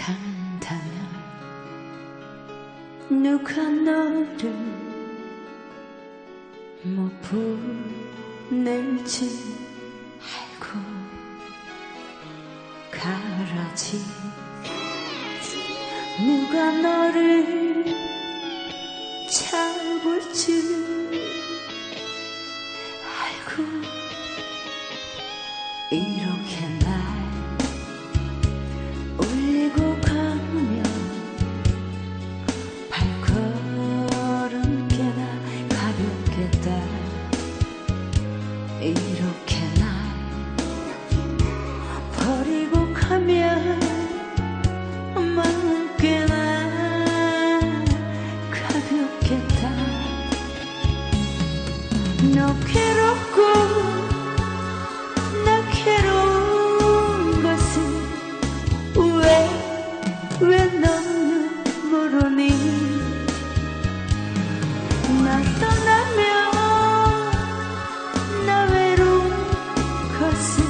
간다면 누가 너를 못 보낼지 알고 가라지. 누가 너를 잡을 줄 알고 이렇게 날 이렇게 날 버리고 가면 마음 꽤나 가볍겠다. 너 괴롭고 나 괴로운 것은 왜, 왜 너는 모르니? 나 것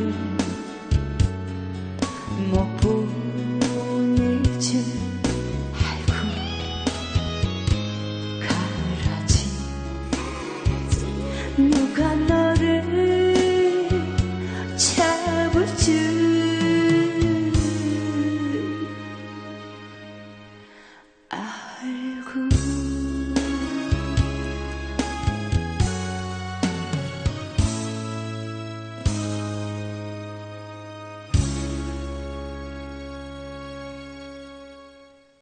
를